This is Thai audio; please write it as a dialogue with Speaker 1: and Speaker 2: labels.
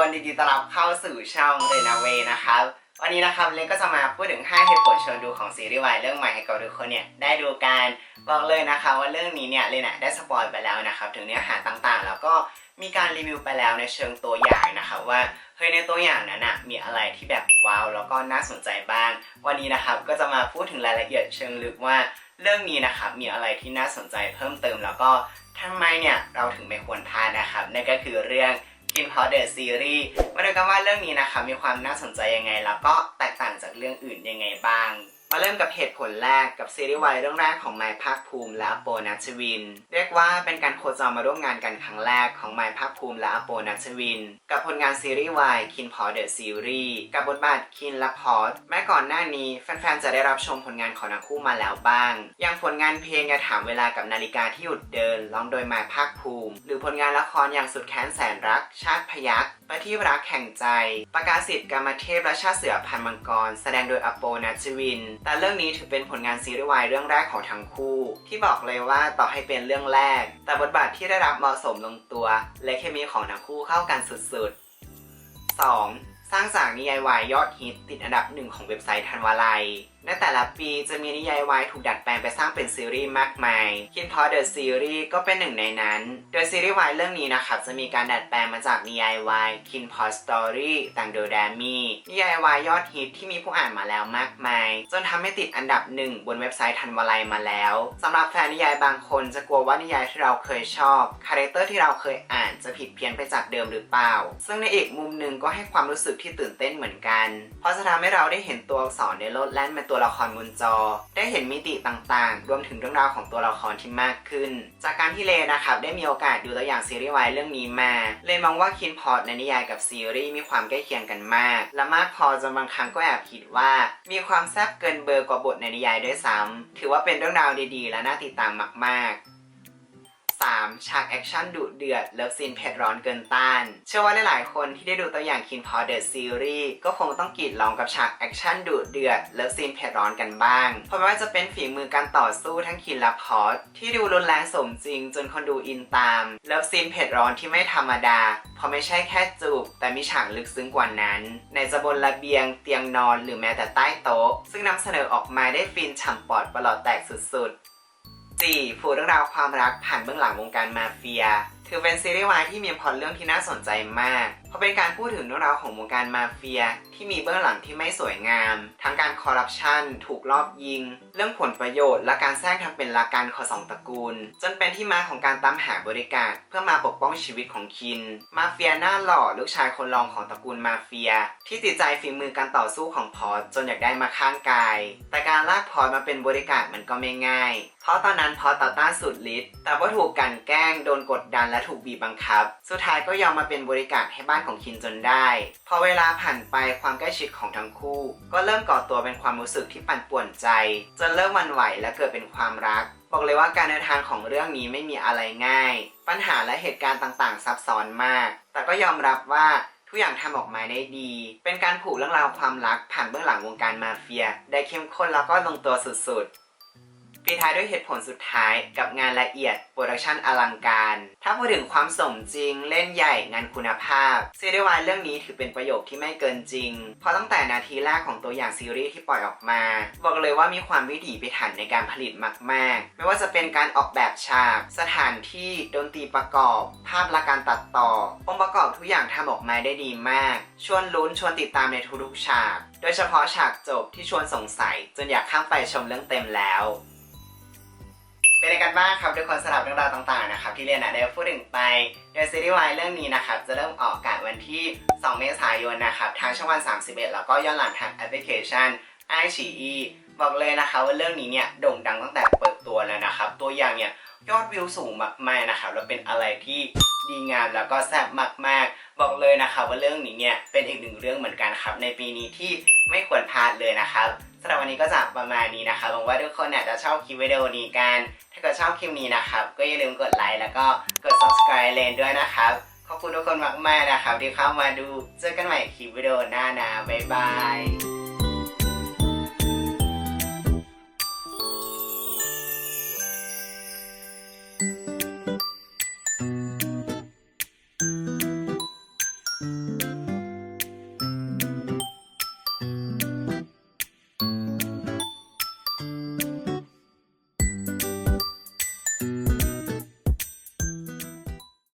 Speaker 1: ยินดีต้อนรับเข้าสู่ช่องเรนาเวนะครับ วันนี้นะครับเลนก็จะมาพูดถึง 5 เหตุผลชิญดูของซีรีส์วายเรื่องใหม่ให้กับทุกคนเนี่ยได้ดูกันบอกเลยนะคะว่าเรื่องนี้เนี่ยเลนะได้สปอยไปแล้วนะครับถึงเนื้อหาต่างๆ แล้วก็มีการรีวิวไปแล้วในเชิงตัวอย่างนะครับว่าเฮ้ยในตัวอย่างนั้นอะมีอะไรที่แบบว้าวแล้วก็น่าสนใจบ้าง วันนี้นะครับก็จะมาพูดถึงรายละเอียดเชิงลึกว่าเรื่องนี้นะครับมีอะไรที่น่าสนใจเพิ่มเติมแล้วก็ทำไมเนี่ยเราถึงไม่ควรพลาดนะครับนั่นก็คือเรื่อง กินพอเดอะซีรีส์มาดูกันว่าเรื่องนี้นะคะ มีความน่าสนใจยังไง แล้วก็แตกต่างจากเรื่องอื่นยังไงบ้าง มาเริ่มกับเหตุผลแรกกับซีรีส์วายเรื่องแรกของไมค์ภาคภูมิและอโปนัชวิน เรียกว่าเป็นการโคจรมาร่วมงานกันครั้งแรกของไมค์ภาคภูมิและอโปนัชวิน กับผลงานซีรีส์วายคินพอเดอะซีรีส์กับบทบาทคินและพอดแม้ก่อนหน้านี้แฟนๆจะได้รับชมผลงานของทั้งคู่มาแล้วบ้าง อย่างผลงานเพลงอย่าถามเวลากับนาฬิกาที่หยุดเดินร้องโดยไมค์ภาคภูมิ หรือผลงานละครอย่างสุดแค้นแสนรัก ชาติพยัก ประที่รักแห่งใจ ประกาศสิทธิ์กรรมเทพและชาติเสือพันมังกร แสดงโดยอโปนัชวิน แต่เรื่องนี้ถือเป็นผลงานซีรีส์วายเรื่องแรกของทั้งคู่ ที่บอกเลยว่าต่อให้เป็นเรื่องแรก แต่บทบาทที่ได้รับเหมาะสมลงตัว และเคมีของทั้งคู่เข้ากันสุดๆ 2. สร้างสารนิยายวายยอดฮิตติดอันดับหนึ่งของเว็บไซต์ทันวาลัย ในแต่ละปีจะมีนิยายวายถูกดัดแปลงไปสร้างเป็นซีรีส์มากมาย คินพอเดอะซีรีส์ก็เป็นหนึ่งในนั้น โดยซีรีส์วายเรื่องนี้นะครับจะมีการดัดแปลงมาจากนิยายวายคินพอสตอรี่ต่างโดแดมีนิยายวายยอดฮิตที่มีผู้อ่านมาแล้วมากมาย จนทำให้ติดอันดับหนึ่งบนเว็บไซต์ทันวลัยมาแล้วสำหรับแฟนนิยายบางคนจะกลัวว่านิยายที่เราเคยชอบคาแรคเตอร์ที่เราเคยอ่านจะผิดเพี้ยนไปจากเดิมหรือเปล่า ซึ่งในอีกมุมหนึ่งก็ให้ความรู้สึกที่ตื่นเต้นเหมือนกัน เพราะจะทำให้เราได้เห็นตัวอักษรในโลดแล่นเป็นตัวละครบนจอ ได้เห็นมิติต่างๆ รวมถึงเรื่องราวของตัวละครที่มากขึ้น จากการที่เลนะครับได้มีโอกาสดูตัวอย่างซีรีส์วายเรื่องนี้มา เลยมองว่าคินพอร์ตในนิยายกับซีรีส์มีความใกล้เคียงกันมาก และมากพอจนบางครั้งก็แอบคิดว่า มีความแซ่บเกินเบอร์กว่าบทในนิยายด้วยซ้ำถือว่าเป็นเรื่องราวดีๆ และน่าติดตามมากๆ 3. ฉากแอคชั่นดุเดือด เลิฟซีนเผ็ดร้อนเกินต้าน เชื่อว่าหลายๆคนที่ได้ดูตัวอย่างคินพอเดอะซีรีส์ก็คงต้องกรีดร้องกับฉากแอคชั่นดุเดือด เลิฟซีนเผ็ดร้อนกันบ้าง เพราะไม่ว่าจะเป็นฝีมือการต่อสู้ทั้งคินและพอดที่ดูรุนแรงสมจริง จนคนดูอินตาม เลิฟซีนเผ็ดร้อนที่ไม่ธรรมดา เพราะไม่ใช่แค่จูบ แต่มีฉากลึกซึ้งกว่านั้น ในจะบนระเบียงเตียงนอนหรือแม้แต่ใต้โต๊ะ ซึ่งนำเสนอออกมาได้ฟินฉ่ำปอดประหลอดแตกสุดๆ 4. ผู้เรื่องราวความรักผ่านเบื้องหลังวงการมาเฟีย ถือเป็นซีรีส์วายที่มีพล็อตเรื่องที่น่าสนใจมาก เพราะเป็นการพูดถึงเรื่องราวของวงการมาเฟีย ที่มีเบื้องหลังที่ไม่สวยงาม ทั้งการคอร์รัปชันถูกลอบยิง เรื่องผลประโยชน์ และการแทรกทำเป็นลักการขอสองตระกูล จนเป็นที่มาของการตามหาบริการ เพื่อมาปกป้องชีวิตของคิน มาเฟียหน้าหล่อลูกชายคนรองของตระกูลมาเฟีย ที่ติดใจฝีมือการต่อสู้ของพอจนอยากได้มาข้างกาย แต่การลากพอมาเป็นบริการมันก็ไม่ง่าย เพราะตอนนั้นพอต่อต้านสุดฤทธิ์แต่ว่าถูกกันแกล้งโดนกดดันและถูกบีบบังคับ สุดท้ายก็ยอมมาเป็นบริการให้บ้านของคินจนได้ พอเวลาผ่านไปความใกล้ชิดของทั้งคู่ ก็เริ่มก่อตัวเป็นความรู้สึกที่ปั่นป่วนใจ จนเริ่มวันไหวและเกิดเป็นความรัก บอกเลยว่าการเดินทางของเรื่องนี้ไม่มีอะไรง่าย ปัญหาและเหตุการณ์ต่างๆ ซับซ้อนมาก แต่ก็ยอมรับว่าทุกอย่างทำออกมาได้ดี เป็นการผูกเรื่องราวความรักผ่านเบื้องหลังวงการมาเฟีย ได้เข้มข้นแล้วก็ลงตัวสุดๆ ปิดท้ายด้วยเหตุผลสุดท้ายกับงานละเอียดโปรดักชันอลังการ ถ้าพูดถึงความสมจริงเล่นใหญ่งานคุณภาพซีรีส์วายเรื่องนี้ถือเป็นประโยคที่ไม่เกินจริง เพราะตั้งแต่นาทีแรกของตัวอย่างซีรีส์ที่ปล่อยออกมา บอกเลยว่ามีความวิถีพิถันในการผลิตมาก ๆ ไม่ว่าจะเป็นการออกแบบฉาก สถานที่ดนตรีประกอบ ภาพและการตัดต่อองค์ประกอบทุกอย่างทำออกมาได้ดีมาก ชวนลุ้นชวนติดตามในทุกๆฉาก โดยเฉพาะฉากจบที่ชวนสงสัย จนอยากข้ามไปชมเรื่องเต็มแล้ว เป็นยังไงกันบ้างครับทุกคนสำหรับเรื่องราวต่างๆนะครับที่เรียนนะได้พูดถึงไปโดยซีรีส์วายเรื่องนี้นะครับจะเริ่มออกอากาศวันที่ 2 เมษายนนะครับทางช่องวัน 31 แล้วก็ย้อนหลังทางแอปพลิเคชัน i อ e บอกเลยนะคะว่าเรื่องนี้เนี่ยโด่งดังตั้งแต่เปิดตัวแล้วนะครับตัวอย่างเนี่ยยอดวิวสูงมากๆนะครับแล้วเป็นอะไรที่ดีงามแล้วก็แซ่บมากๆ บอกเลยนะคะว่าเรื่องนี้เนี่ยเป็นอีกหนึ่งเรื่องเหมือนกันครับในปีนี้ที่ไม่ควรพลาดเลยนะครับสำหรับวันนี้ก็จะประมาณนี้นะคะหวังว่าทุกคนเนี่ยจะชอบคลิปวิดีโอนี้กัน ถ้าเกิดชอบคลิปนี้นะครับก็อย่าลืมกดไลค์แล้วก็กด subscribe เลนด้วยนะครับขอบคุณทุกคนมากๆนะครับที่เข้ามาดูเจอกันใหม่คลิปวิดีโอหน้านะบ๊ายบาย